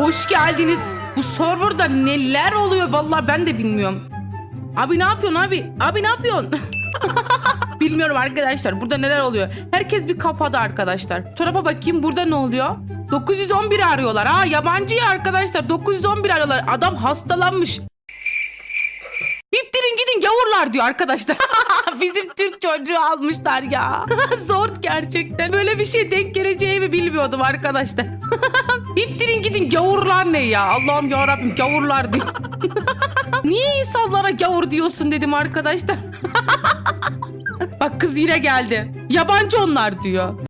Hoş geldiniz. Bu serverda neler oluyor vallahi ben de bilmiyorum. Abi ne yapıyorsun abi? Abi ne yapıyorsun? Bilmiyorum arkadaşlar burada neler oluyor. Herkes bir kafada arkadaşlar. Tarafa bakayım burada ne oluyor? 911 arıyorlar. Ha yabancı ya arkadaşlar. 911 arıyorlar. Adam hastalanmış. Gidin gavurlar diyor arkadaşlar. Bizim Türk çocuğu almışlar ya. Zor gerçekten. Böyle bir şey denk geleceğimi bilmiyordum arkadaşlar. Biptirin gidin gavurlar ne ya? Allah'ım ya Rabbim gavurlar diyor. Niye insanlara gavur diyorsun dedim arkadaşlar. Bak kız yine geldi. Yabancı onlar diyor.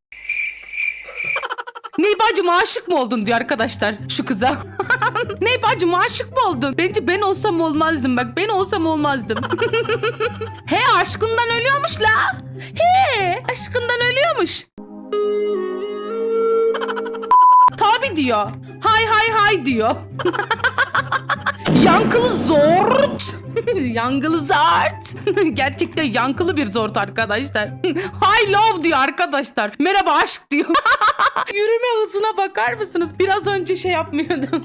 Bacım aşık mı oldun diyor arkadaşlar şu kıza. Ney bacım aşık mı oldun? Bence ben olsam olmazdım bak ben olsam olmazdım. He aşkından ölüyormuş la. He aşkından ölüyormuş. Tabi diyor. Hay hay hay diyor. Yankılı zort. Yankılı zart. Gerçekten yankılı bir zort arkadaşlar. Hi love diyor arkadaşlar. Merhaba aşk diyor. Yürüme hızına bakar mısınız? Biraz önce şey yapmıyordum.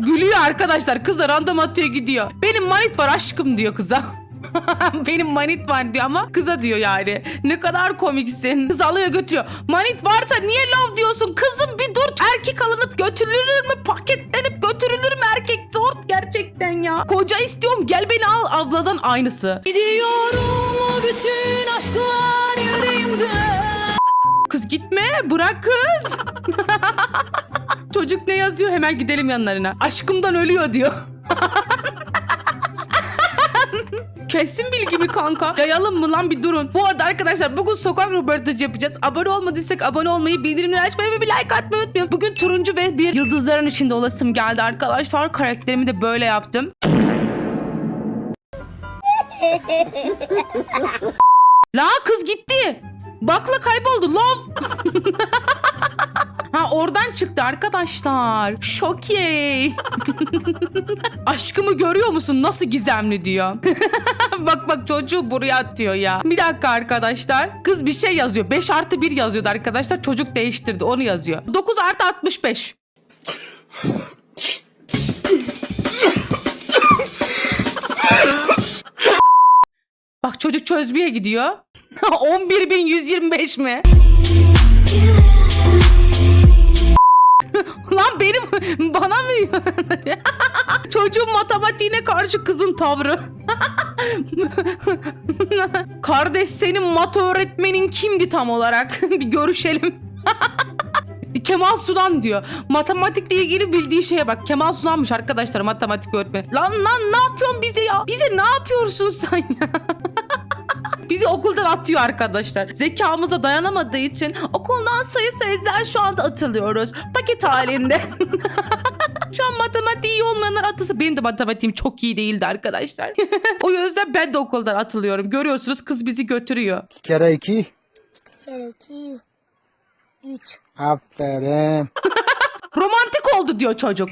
Gülüyor arkadaşlar. Kıza random atıyor gidiyor. Benim manit var aşkım diyor kıza. Benim manit var diyor ama kıza diyor yani. Ne kadar komiksin. Kız alıyor götürüyor. Manit varsa niye love diyorsun? Kızım bir dur. Erkek alınıp götürülür mü? Paketlenip götürülür mü erkek? Zor gerçekten ya. Koca istiyorum gel beni al abladan aynısı. Gidiyorum o bütün aşklar yüreğimde Kız gitme bırak kız. Çocuk ne yazıyor hemen gidelim yanlarına. Aşkımdan ölüyor diyor. Kesin bilgi mi kanka? Yayalım mı lan bir durun. Bu arada arkadaşlar bugün sokak röportajı yapacağız. Abone olmadıysak abone olmayı, bildirimleri açmayı ve bir like atmayı unutmayın. Bugün turuncu ve bir yıldızların içinde olasım geldi arkadaşlar. Karakterimi de böyle yaptım. La kız gitti. Bakla kayboldu. Love. Çıktı arkadaşlar. Şokey. Aşkımı görüyor musun? Nasıl gizemli diyor. bak bak çocuğu buraya atıyor ya. Bir dakika arkadaşlar. Kız bir şey yazıyor. 5 artı 1 yazıyordu arkadaşlar. Çocuk değiştirdi. Onu yazıyor. 9 artı 65. Bak çocuk çözmeye gidiyor. 11.125 mi? Lan benim bana mı? Çocuğun matematiğine karşı kızın tavrı. Kardeş senin mat öğretmenin kimdi tam olarak? bir görüşelim. Kemal Sunan diyor. Matematikle ilgili bildiği şeye bak. Kemal Sunan'mış arkadaşlar matematik öğretmeni. Lan lan ne yapıyorsun bize ya? Bize ne yapıyorsun sen ya? Bizi okuldan atıyor arkadaşlar. Zekamıza dayanamadığı için okuldan sayı sayıcılar şu anda atılıyoruz. Paket halinde. şu an matematiği iyi olmayanlar atılsa benim de matematiğim çok iyi değildi arkadaşlar. o yüzden ben de okuldan atılıyorum. Görüyorsunuz kız bizi götürüyor. İki kere iki. kere iki, üç. Aferin. Romantik oldu diyor çocuk.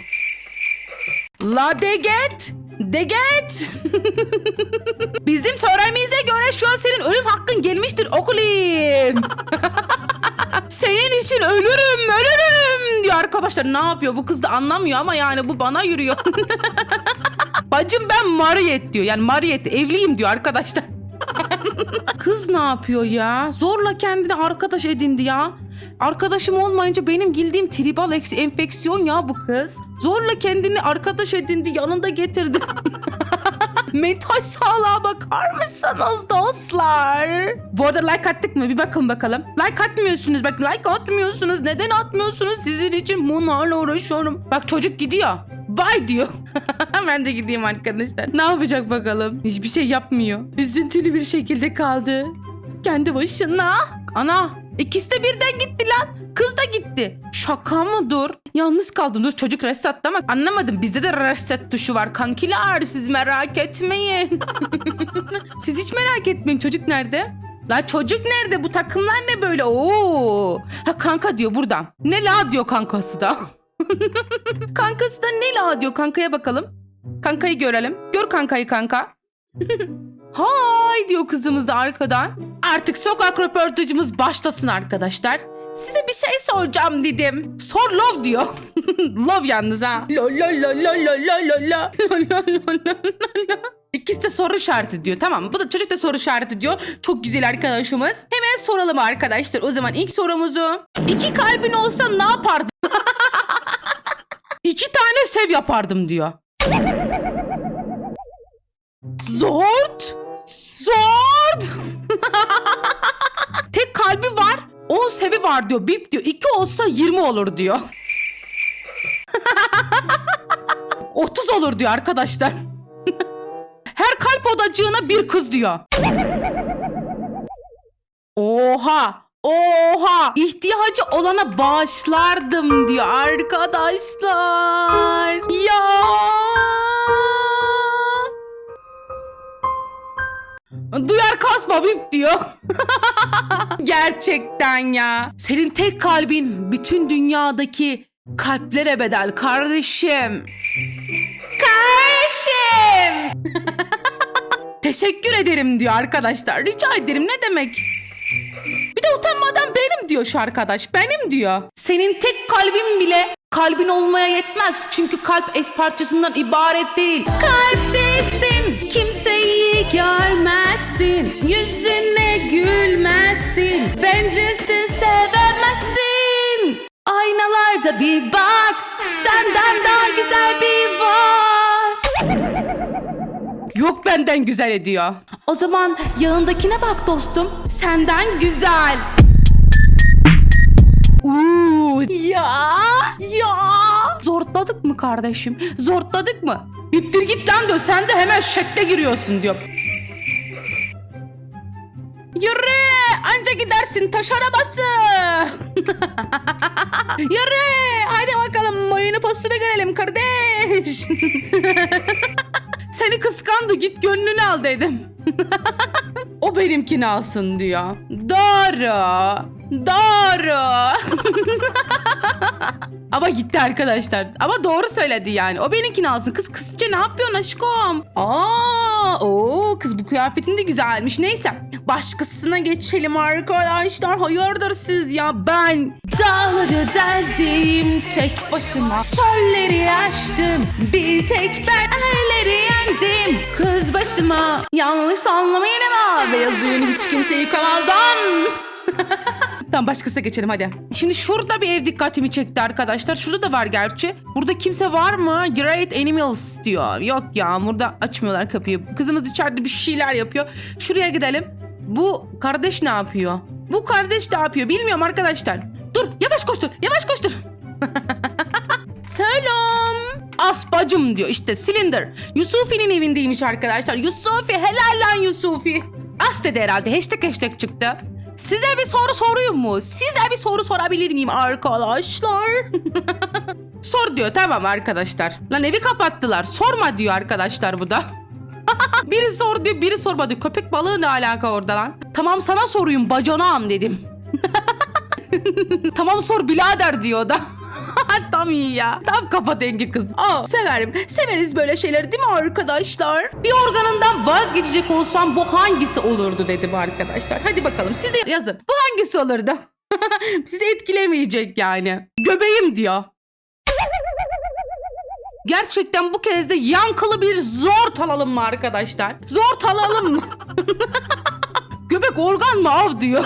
La deget. Deget. Bizim törenimize göre şu an senin ölüm hakkın gelmiştir okulum. senin için ölürüm ölürüm diyor arkadaşlar. Ne yapıyor bu kız da anlamıyor ama yani bu bana yürüyor. Bacım ben Mariet diyor. Yani Mariet evliyim diyor arkadaşlar. Kız ne yapıyor ya? Zorla kendine arkadaş edindi ya. Arkadaşım olmayınca benim girdiğim tribal eks- enfeksiyon ya bu kız. Zorla kendini arkadaş edindi yanında getirdi. Mental sağlığa bakar mısınız dostlar? Bu arada like attık mı? Bir bakın bakalım. Like atmıyorsunuz. Bak like atmıyorsunuz. Neden atmıyorsunuz? Sizin için bunlarla uğraşıyorum. Bak çocuk gidiyor. Bye diyor. ben de gideyim arkadaşlar. Ne yapacak bakalım? Hiçbir şey yapmıyor. Üzüntülü bir şekilde kaldı. Kendi başına. Ana ikisi de birden gitti lan. Kız da gitti. Şaka mı dur? Yalnız kaldım. Dur çocuk resetti ama anlamadım. Bizde de reset tuşu var kankiler. Siz merak etmeyin. Siz hiç merak etmeyin. Çocuk nerede? La çocuk nerede? Bu takımlar ne böyle? Oo. Ha kanka diyor buradan. Ne la diyor kankası da. kankası da ne la diyor. Kankaya bakalım. Kankayı görelim. Gör kankayı kanka. Hay diyor kızımız da arkadan. Artık sokak röportajımız başlasın arkadaşlar. size bir şey soracağım dedim. Sor love diyor. love yalnız ha. Lo lo lo lo lo lo lo lo. İkisi de soru işareti diyor. Tamam bu da çocuk da soru işareti diyor. Çok güzel arkadaşımız. Hemen soralım arkadaşlar. O zaman ilk sorumuzu. İki kalbin olsa ne yapardın? İki tane sev yapardım diyor. Zort. Var diyor. Bip diyor. 2 olsa 20 olur diyor. 30 olur diyor arkadaşlar. Her kalp odacığına bir kız diyor. Oha! Oha! İhtiyacı olana bağışlardım diyor arkadaşlar. Ya! Duyar kasma bip diyor. Gerçekten ya. Senin tek kalbin bütün dünyadaki kalplere bedel kardeşim. Kardeşim. Teşekkür ederim diyor arkadaşlar. Rica ederim ne demek? Bir de utanmadan benim diyor şu arkadaş. Benim diyor. Senin tek kalbin bile kalbin olmaya yetmez. Çünkü kalp et parçasından ibaret değil. Kalpsizsin, kimseyi görmezsin. Yüzüne gülmezsin. Bencilsin, sevemezsin. Aynalarda bir bak. Senden daha güzel bir var. Yok benden güzel ediyor. O zaman yanındakine bak dostum. Senden güzel. Uuu ya ya. Zortladık mı kardeşim? Zortladık mı? Bittir git lan diyor. Sen de hemen şekle giriyorsun diyor. Yürü anca gidersin taş arabası. Yürü hadi bakalım oyunu postuna görelim kardeş. Seni kıskandı git gönlünü al dedim. o benimkini alsın diyor. Doğru. Doğru. Ama gitti arkadaşlar. Ama doğru söyledi yani. O benimkini alsın. Kız kızca ne yapıyorsun aşkım? Aa, oo, kız bu kıyafetin de güzelmiş. Neyse. Başkasına geçelim arkadaşlar. Hayırdır siz ya? Ben dağları deldim tek başıma. Çölleri aştım. Bir tek ben yendim. Kız başıma. Yanlış anlamayın ama beyaz yünü hiç kimse yıkamaz lan. Tamam başkasına geçelim hadi. Şimdi şurada bir ev dikkatimi çekti arkadaşlar. Şurada da var gerçi. Burada kimse var mı? Great Animals diyor. Yok ya burada açmıyorlar kapıyı. Kızımız içeride bir şeyler yapıyor. Şuraya gidelim. Bu kardeş ne yapıyor? Bu kardeş ne yapıyor? Bilmiyorum arkadaşlar. Dur yavaş koştur yavaş koştur. Selam. Asbacım diyor işte silindir. Yusufi'nin evindeymiş arkadaşlar. Yusufi helal lan Yusufi. As dedi herhalde hashtag hashtag çıktı. Size bir soru sorayım mu? Size bir soru sorabilir miyim arkadaşlar? Sor diyor tamam arkadaşlar. Lan evi kapattılar. Sorma diyor arkadaşlar bu da. biri sor diyor biri sorma diyor. Köpek balığı ne alaka orada lan? Tamam sana sorayım bacanağım dedim. tamam sor birader diyor da. Tam iyi ya. Tam kafa dengi kız. Aa, severim. Severiz böyle şeyleri değil mi arkadaşlar? Bir organından vazgeçecek olsam bu hangisi olurdu dedim arkadaşlar. Hadi bakalım siz de yazın. Bu hangisi olurdu? Sizi etkilemeyecek yani. Göbeğim diyor. Gerçekten bu kez de yankılı bir zor alalım mı arkadaşlar? Zor alalım mı? Göbek organ mı av diyor.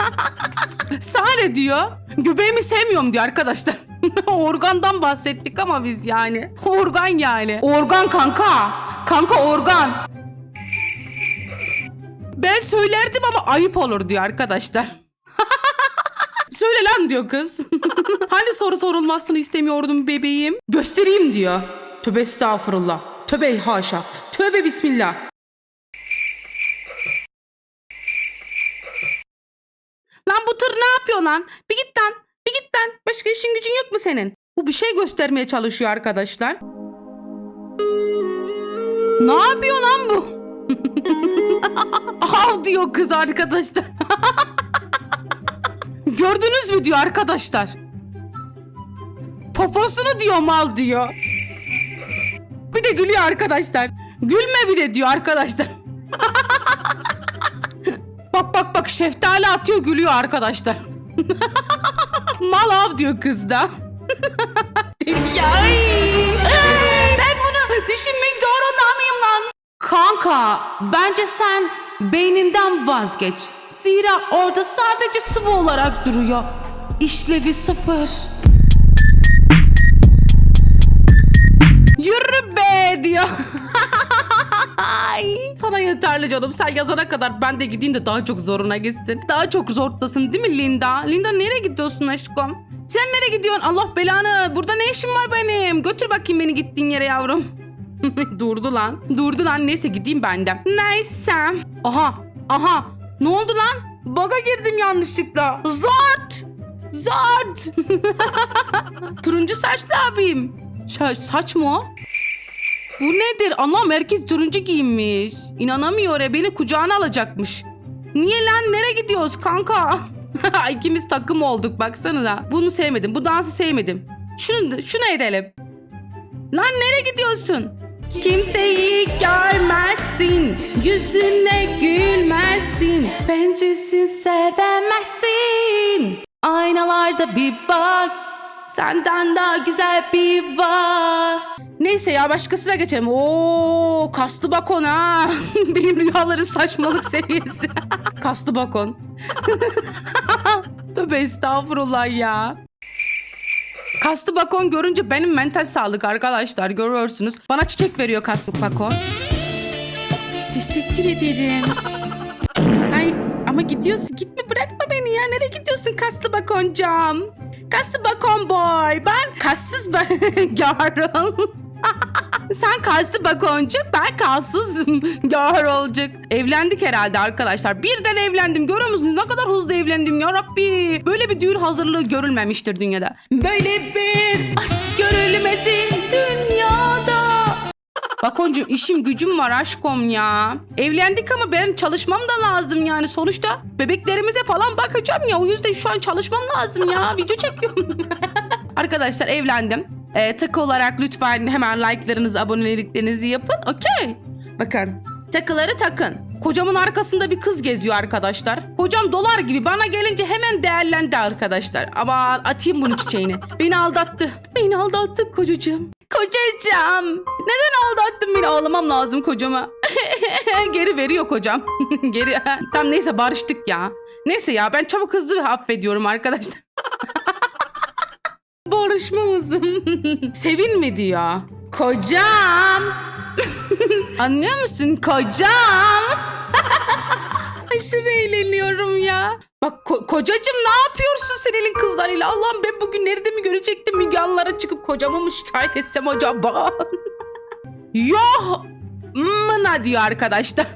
Sahne diyor. Göbeğimi sevmiyorum diyor arkadaşlar. Organdan bahsettik ama biz yani. Organ yani. Organ kanka. Kanka organ. Ben söylerdim ama ayıp olur diyor arkadaşlar. Söyle lan diyor kız. hani soru sorulmasını istemiyordum bebeğim. Göstereyim diyor. Tövbe estağfurullah. Tövbe haşa. Tövbe bismillah. Lan bu lan? Bir git lan. Bir git lan. Başka işin gücün yok mu senin? Bu bir şey göstermeye çalışıyor arkadaşlar. Ne yapıyor lan bu? Av diyor kız arkadaşlar. Gördünüz mü diyor arkadaşlar. Poposunu diyor mal diyor. Bir de gülüyor arkadaşlar. Gülme bir de diyor arkadaşlar. bak bak bak şeftali atıyor gülüyor arkadaşlar. Mal av diyor kız da. ya ay. ben bunu düşünmek zorunda mıyım lan? Kanka bence sen beyninden vazgeç. Zira orada sadece sıvı olarak duruyor. İşlevi sıfır. Yürü be diyor. Ay, Sana yeterli canım. Sen yazana kadar ben de gideyim de daha çok zoruna gitsin. Daha çok zortlasın değil mi Linda? Linda nereye gidiyorsun aşkım? Sen nereye gidiyorsun? Allah belanı. Burada ne işim var benim? Götür bakayım beni gittiğin yere yavrum. Durdu lan. Durdu lan. Neyse gideyim ben de. Neyse. Aha. Aha. Ne oldu lan? Baga girdim yanlışlıkla. Zart. Zart. Turuncu saçlı abim. Sa- saç mı o? Bu nedir? Anam herkes turuncu giyinmiş. İnanamıyor ya beni kucağına alacakmış. Niye lan? Nereye gidiyoruz kanka? İkimiz takım olduk baksanıza. Bunu sevmedim. Bu dansı sevmedim. Şunu, şunu edelim. Lan nereye gidiyorsun? Kimseyi görmezsin, yüzüne gülmezsin, bencesin sevemezsin. Aynalarda bir bak, senden daha güzel bir var. Neyse ya başkasına geçelim. Oo kaslı bakon ha. Benim rüyaların saçmalık seviyesi. kaslı bakon. Tövbe estağfurullah ya. Kaslı bakon görünce benim mental sağlık arkadaşlar görüyorsunuz. Bana çiçek veriyor kaslı bakon. Teşekkür ederim. Ay ama gidiyorsun gitme bırakma beni ya. Nereye gidiyorsun kaslı bakoncam? Kaslı bakon boy. Ben kassız girl. Sen kaslı bakoncuk, ben kalsız olacak. Evlendik herhalde arkadaşlar. Birden evlendim. Görüyor musunuz? Ne kadar hızlı evlendim ya Rabbi. Böyle bir düğün hazırlığı görülmemiştir dünyada. Böyle bir aşk görülmedi dünyada. Bakoncuğum işim gücüm var aşkım ya. Evlendik ama ben çalışmam da lazım yani. Sonuçta bebeklerimize falan bakacağım ya. O yüzden şu an çalışmam lazım ya. Video çekiyorum. Arkadaşlar evlendim. Ee, takı olarak lütfen hemen like'larınızı, aboneliklerinizi yapın. Okey. Bakın takıları takın. Kocamın arkasında bir kız geziyor arkadaşlar. Kocam dolar gibi bana gelince hemen değerlendi arkadaşlar. Ama atayım bunun çiçeğini. Beni aldattı. Beni aldattı kocacığım. Kocacığım. Neden aldattın beni? Ağlamam lazım kocama. Geri veriyor kocam. Geri. Tam neyse barıştık ya. Neyse ya ben çabuk hızlı affediyorum arkadaşlar. Barışma hızım. Sevinmedi ya. Kocam. Anlıyor musun? Kocam. Aşırı eğleniyorum ya. Bak ko- kocacım ne yapıyorsun sen elin kızlarıyla? Allah'ım ben bugün nerede mi görecektim Müge çıkıp kocamı mı şikayet etsem acaba? Yok. Mına diyor arkadaşlar.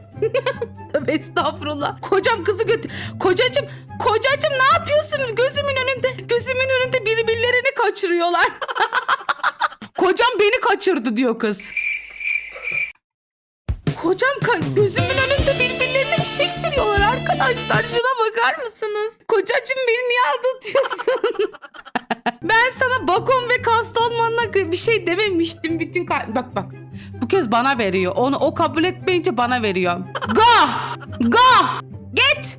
Tövbe estağfurullah. Kocam kızı götür. Kocacım, kocacım ne yapıyorsunuz? Gözümün önünde, gözümün önünde birbirlerini kaçırıyorlar. Kocam beni kaçırdı diyor kız. Kocam ka- gözümün önünde birbirlerine çiçek veriyorlar arkadaşlar. Şuna bakar mısınız? Kocacım beni niye aldatıyorsun? ben sana bakon ve kast olmanla bir şey dememiştim. Bütün bak bak. Bu kez bana veriyor. Onu o kabul etmeyince bana veriyor. Go! Go! Git!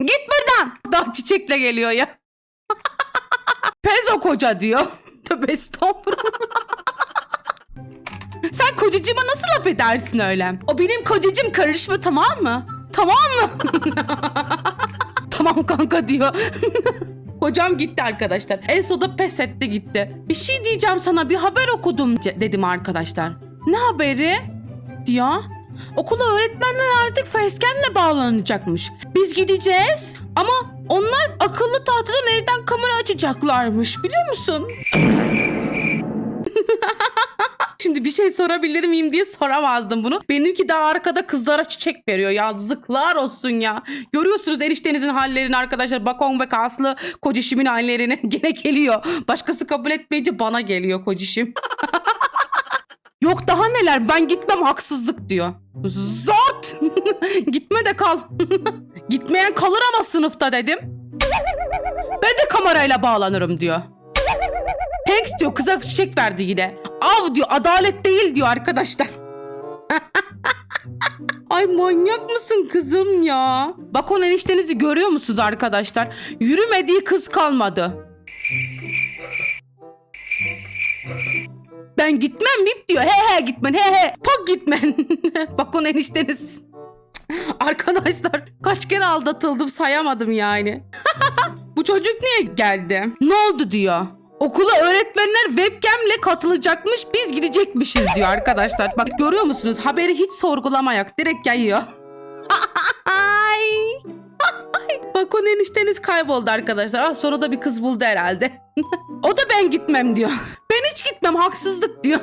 Git buradan. Daha çiçekle geliyor ya. Pezo koca diyor. Tövbe estağfurullah. Sen kocacığıma nasıl laf edersin öyle? O benim kocacığım karışma tamam mı? Tamam mı? tamam kanka diyor. Kocam gitti arkadaşlar. En sonunda pes etti gitti. Bir şey diyeceğim sana bir haber okudum dedim arkadaşlar. Ne haberi? Diyor. Okula öğretmenler artık facecam'le bağlanacakmış. Biz gideceğiz ama onlar akıllı tahtadan evden kamera açacaklarmış biliyor musun? Şimdi bir şey sorabilir miyim diye soramazdım bunu. Benimki daha arkada kızlara çiçek veriyor. Yazıklar olsun ya. Görüyorsunuz eniştenizin hallerini arkadaşlar. Bakon ve kaslı kocişimin hallerini gene geliyor. Başkası kabul etmeyince bana geliyor kocişim. Yok daha neler ben gitmem haksızlık diyor. Zort! Gitme de kal. Gitmeyen kalır ama sınıfta dedim. Ben de kamerayla bağlanırım diyor. Thanks diyor kıza çiçek verdi yine. Av diyor adalet değil diyor arkadaşlar. Ay manyak mısın kızım ya? Bak o eniştenizi görüyor musunuz arkadaşlar? Yürümediği kız kalmadı. Ben gitmem bip diyor. He he gitmen he he. Pak gitmen. Bak o enişteniz. Arkadaşlar kaç kere aldatıldım sayamadım yani. Bu çocuk niye geldi? Ne oldu diyor. Okula öğretmenler webcamle katılacakmış biz gidecekmişiz diyor arkadaşlar. Bak görüyor musunuz haberi hiç sorgulamayak direkt yayıyor. Ay. Bak o enişteniz kayboldu arkadaşlar. Ah, sonra da bir kız buldu herhalde. o da ben gitmem diyor. Ben hiç gitmem haksızlık diyor.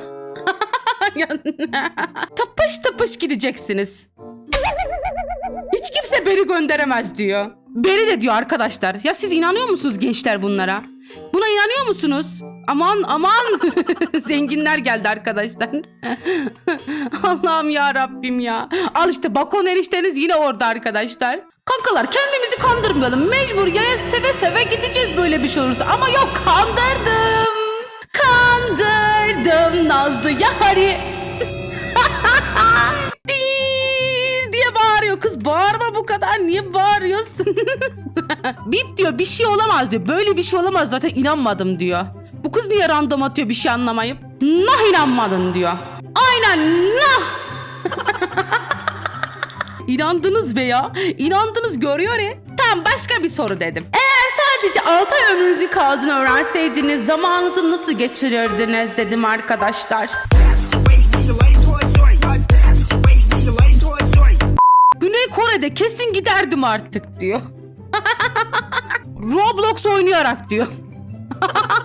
Tapış tapış gideceksiniz. Hiç kimse beni gönderemez diyor. Beni de diyor arkadaşlar. Ya siz inanıyor musunuz gençler bunlara? Buna inanıyor musunuz? Aman aman zenginler geldi arkadaşlar. Allah'ım ya Rabbim ya. Al işte bakon enişteniz yine orada arkadaşlar. Kankalar kendimizi kandırmayalım. Mecbur yaya seve seve gideceğiz böyle bir şey olursa. Ama yok kandırdım. Kandırdım Nazlı yari. Kız. Bağırma bu kadar. Niye bağırıyorsun? Bip diyor bir şey olamaz diyor. Böyle bir şey olamaz zaten inanmadım diyor. Bu kız niye random atıyor bir şey anlamayıp? Nah inanmadın diyor. Aynen nah. İnandınız be ya. İnandınız görüyor ya. Tamam başka bir soru dedim. Eğer sadece 6 ay ömrünüzü kaldığını öğrenseydiniz zamanınızı nasıl geçirirdiniz dedim arkadaşlar. Kore'de kesin giderdim artık diyor. Roblox oynayarak diyor.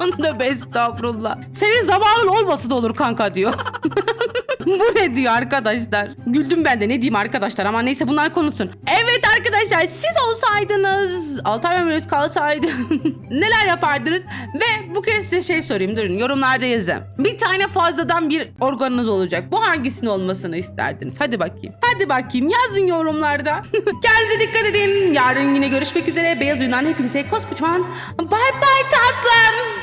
Tövbe estağfurullah. Senin zamanın olması da olur kanka diyor. Bu ne diyor arkadaşlar? Güldüm ben de ne diyeyim arkadaşlar ama neyse bunlar konuşsun. Evet arkadaşlar siz olsaydınız 6 ay ömrünüz kalsaydı neler yapardınız? Ve bu kez size şey sorayım durun yorumlarda yazın. Bir tane fazladan bir organınız olacak. Bu hangisinin olmasını isterdiniz? Hadi bakayım. Hadi bakayım yazın yorumlarda. Kendinize dikkat edin. Yarın yine görüşmek üzere. Beyaz Uyunan hepinize koskocaman. Bye bye tatlım.